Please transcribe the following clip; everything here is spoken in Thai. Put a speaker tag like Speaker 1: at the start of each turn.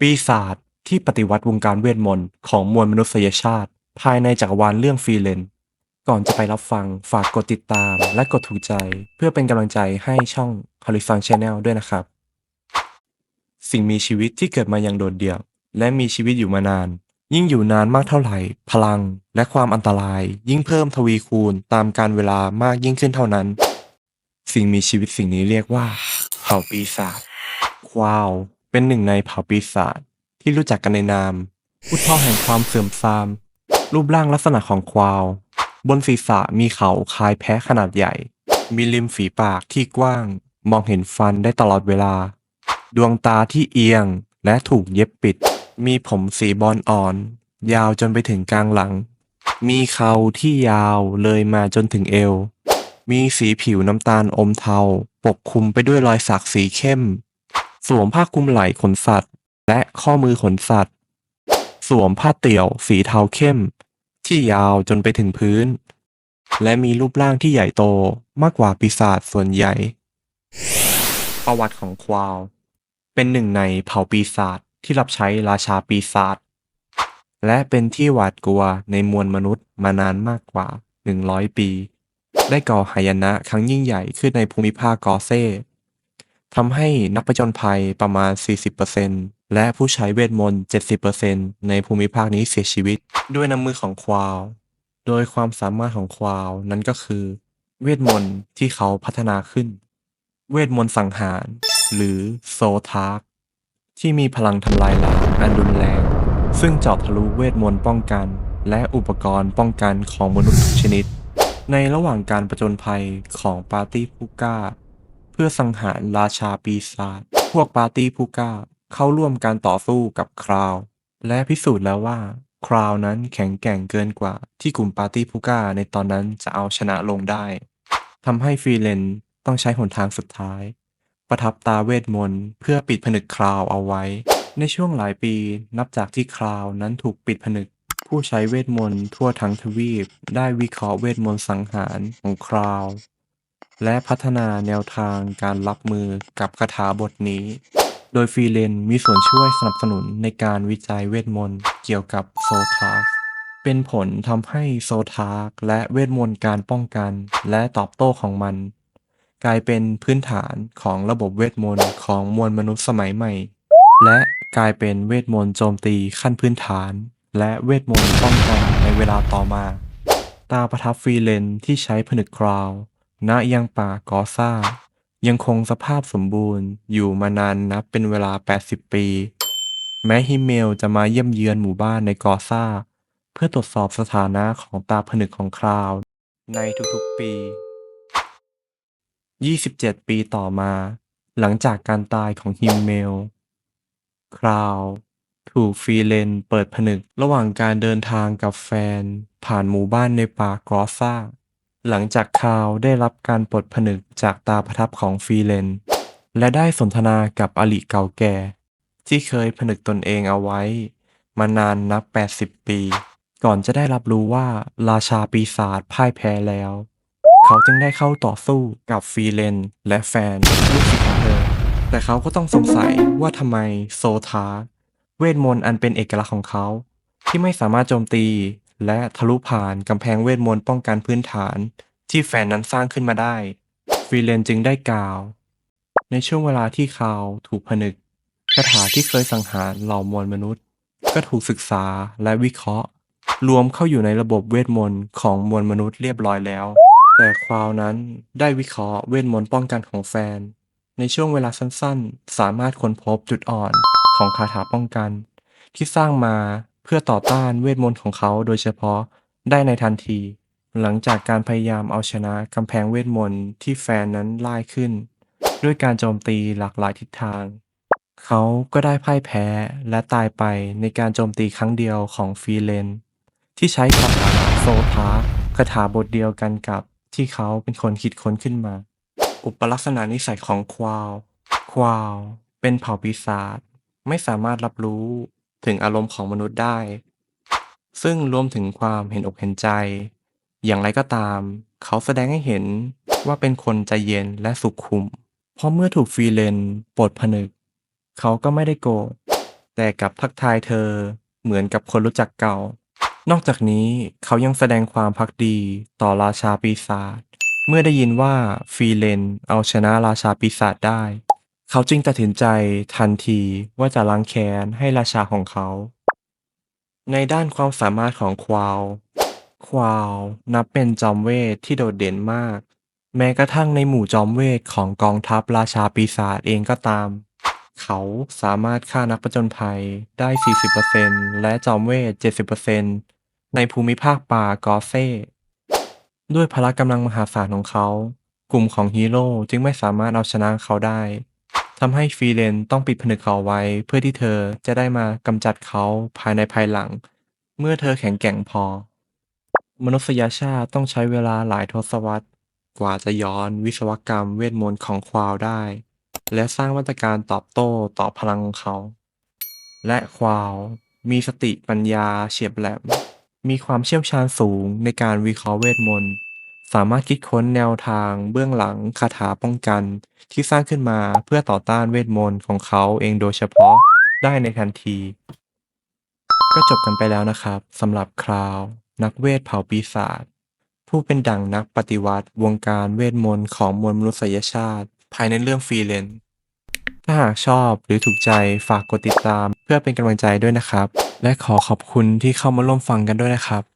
Speaker 1: ปีศาจที่ปฏิวัติวงการเวทมนต์ของมวลมนุษยชาติ ภายในจักรวาลเรื่องฟรีเลน ก่อนจะไปรับฟังฝากกดติดตามและกดถูกใจ เพื่อเป็นกำลังใจให้ช่อง h o r i z o n Channel ด้วยนะครับ สิ่งมีชีวิตที่เกิดมาอย่างโดดเดี่ยว และมีชีวิตอยู่มานาน ยิ่งอยู่นานมากเท่าไหร่ พลัง และความอันตราย ยิ่งเพิ่มทวีคูณตามการเวลามากยิ่งขึ้นเท่านั้น สิ่งมีชีวิตสิ่งนี้เรียกว่าเผ่าปีศาจควาว เป็นหนึ่งในเผ่าปีศาจที่รู้จักกันในนามผู้ท่อแห่งความเสื่อมทราม รูปร่างลักษณะของควาว บนศีรษะมีเขาคล้ายแพะขนาดใหญ่ มีริมฝีปากที่กว้าง มองเห็นฟันได้ตลอดเวลา ดวงตาที่เอียงและถูกเย็บปิด มีผมสีบอลอ่อน ยาวจนไปถึงกลางหลัง มีเขาที่ยาวเลยมาจนถึงเอว มีสีผิวน้ำตาลอมเทา ปกคลุมไปด้วยรอยสักสีเข้ม สวมผ้าคลุมไหล่ขนสัตว์ และข้อมือขนสัตว์ สวมผ้าเตี่ยวสีเทาเข้ม ที่ยาวจนไปถึงพื้น และมีรูปร่างที่ใหญ่โตมากกว่าปีศาจส่วนใหญ่ ประวัติของควาว เป็นหนึ่งในเผ่าปีศาจที่รับใช้ราชาปีศาจและเป็นที่หวาดกลัวในมวลมนุษย์มานานมากกว่า 100 ปี ได้ก่อหายนะครั้งยิ่งใหญ่ขึ้นในภูมิภาคกอเซ ทำให้นักประจนภัยประมาณ 40%และผู้ใช้เวทมนต์ 70%ในภูมิภาคนี้เสียชีวิต ด้วยน้ำมือของควาว โดยความสามารถของควาวนั้นก็คือ เวทมนต์ที่เขาพัฒนาขึ้น เวทมนต์สังหาร หรือโซทาร์กที่มีพลังทำลายล้างอันรุนแรง ซึ่งเจาะทะลุเวทมนต์ป้องกัน และอุปกรณ์ป้องกันของมนุษย์ทุกชนิด ในระหว่างการประจนภัยของปาร์ตี้ผู้กล้า เพื่อสังหารราชาปีศาจพวกปาร์ตี้ผู้กล้าเข้าร่วมการต่อสู้กับคราว และพิสูจน์แล้วว่าคราวนั้นแข็งแกร่งเกินกว่าที่กลุ่มปาร์ตี้ผู้กล้าในตอนนั้นจะเอาชนะลงได้ทำให้ฟรีเลนต้องใช้หนทางสุดท้าย ประทับตาเวทมนต์เพื่อปิดผนึกคราวเอาไว้ ในช่วงหลายปีนับจากที่คราวนั้นถูกปิดผนึก ผู้ใช้เวทมนต์ทั่วทั้งทวีป ได้วิเคราะห์เวทมนต์สังหารของคราว และพัฒนาแนวทางการรับมือกับคาถาบทนี้ โดยฟรีเลนมีส่วนช่วยสนับสนุนในการวิจัยเวทมนต์เกี่ยวกับโซทาร์เป็นผลทำให้โซทาร์และเวทมนต์การป้องกันและตอบโต้ของมัน กลายเป็นพื้นฐานของระบบเวทมนต์ของมวลมนุษย์สมัยใหม่ และกลายเป็นเวทมนต์โจมตีขั้นพื้นฐาน และเวทมนต์ป้องกันในเวลาต่อมา ตาประทับฟรีเลนที่ใช้ผนึกคราว ณยังป่ากอซ่า ยังคงสภาพสมบูรณ์อยู่มานานนับเป็นเวลา 80 ปี แม้ฮิเมลจะมาเยี่ยมเยือนหมู่บ้านในกอซ่า เพื่อตรวจสอบสถานะของตาผนึกของคราว ในทุกๆปี 27 ปีต่อมา หลังจากการตายของฮิมเมล คราวถูกฟรีเลนเปิดผนึกระหว่างการเดินทางกับแฟน ผ่านหมู่บ้านในป่ากรอซ่า หลังจากคาวได้รับการปลดผนึกจากตาประทับของฟรีเลน และได้สนทนากับอลิเก่าแก่ ที่เคยผนึกตนเองเอาไว้ มานานนับ 80 ปี ก่อนจะได้รับรู้ว่าราชาปีศาจพ่ายแพ้แล้ว เขาจึงได้เข้าต่อสู้กับฟรีเลน และแฟนลูกศิษย์ของเธอ แต่เขาก็ต้องสงสัยว่าทำไมโซทาเวทมนต์อันเป็นเอกลักษณ์ของเขา ที่ไม่สามารถโจมตี และทะลุผ่านกำแพงเวทมนต์ป้องกันพื้นฐาน ที่แฟนนั้นสร้างขึ้นมาได้ฟรีเลนจึงได้กล่าว ในช่วงเวลาที่เขาถูกผนึกคาถาที่เคยสังหารเหล่ามวลมนุษย์ ก็ถูกศึกษาและวิเคราะห์ รวมเข้าอยู่ในระบบเวทมนต์ของมวลมนุษย์เรียบร้อยแล้ว แต่ควาวนั้นได้วิเคราะห์เวทมนต์ป้องกันของแฟน ในช่วงเวลาสั้นๆ สามารถค้นพบจุดอ่อนของคาถาป้องกัน ที่สร้างมา เพื่อต่อต้านเวทมนต์ของเขาโดยเฉพาะได้ในทันที หลังจากการพยายามเอาชนะกำแพงเวทมนต์ที่แฟนนั้นไล่ขึ้น ด้วยการโจมตีหลากหลายทิศทาง เขาก็ได้พ่ายแพ้และตายไปในการโจมตีครั้งเดียวของฟีเลน ที่ใช้คาถาโซทาร์คาถาบทเดียวกันกับที่เขาเป็นคนคิดค้นขึ้นมา อุปลักษณะนิสัยของควาว ควาว เป็นเผ่าปีศาจไม่สามารถรับรู้ ถึงอารมณ์ของมนุษย์ได้ ซึ่งรวมถึงความเห็นอกเห็นใจ อย่างไรก็ตาม เขาแสดงให้เห็นว่าเป็นคนใจเย็นและสุขุม เพราะเมื่อถูกฟรีเลนปลดผนึก เขาก็ไม่ได้โกรธแต่กลับทักทายเธอเหมือนกับคนรู้จักเก่า นอกจากนี้เขายังแสดงความพักดีต่อราชาปีศาจเมื่อได้ยินว่าฟีเลนเอาชนะราชาปีศาจได้ เขาจึงตัดสินใจทันทีว่าจะล้างแค้นให้ราชาของเขา ในด้านความสามารถของควาว ควาวนับเป็นจอมเวทที่โดดเด่นมาก แม้กระทั่งในหมู่จอมเวทของกองทัพราชาปีศาจเองก็ตาม เขาสามารถฆ่านักประจนภัยได้ 40%และจอมเวท 70%ในภูมิภาคป่ากอเซ่ด้วยพละกำลังมหาศาลของเขา กลุ่มของฮีโร่จึงไม่สามารถเอาชนะเขาได้ ทำให้ฟรีเลนต้องปิดผนึกเขาไว้ เพื่อที่เธอจะได้มากำจัดเขาภายในภายหลัง เมื่อเธอแข็งแกร่งพอ มนุษยชาติต้องใช้เวลาหลายทศวรรษ กว่าจะย้อนวิศวกรรมเวทมนต์ของควาวได้ และสร้างมาตรการตอบโต้ต่อพลังของเขา และควาวมีสติปัญญาเฉียบแหลมมีความเชี่ยวชาญสูงในการวิเคราะห์เวทมนต์ สามารถคิดค้นแนวทางเบื้องหลังคาถาป้องกัน ที่สร้างขึ้นมาเพื่อต่อต้านเวทมนต์ของเขาเองโดยเฉพาะได้ในทันที ก็จบกันไปแล้วนะครับสำหรับคราว นักเวทเผ่าปีศาจผู้เป็นดั่งนักปฏิวัติวงการเวทมนต์ของมวลมนุษยชาติ ภายในเรื่องฟรีเลนถ้าหากชอบหรือถูกใจฝากกดติดตาม เพื่อเป็นกำลังใจด้วยนะครับ และขอขอบคุณที่เข้ามาร่วมฟังกันด้วยนะครับ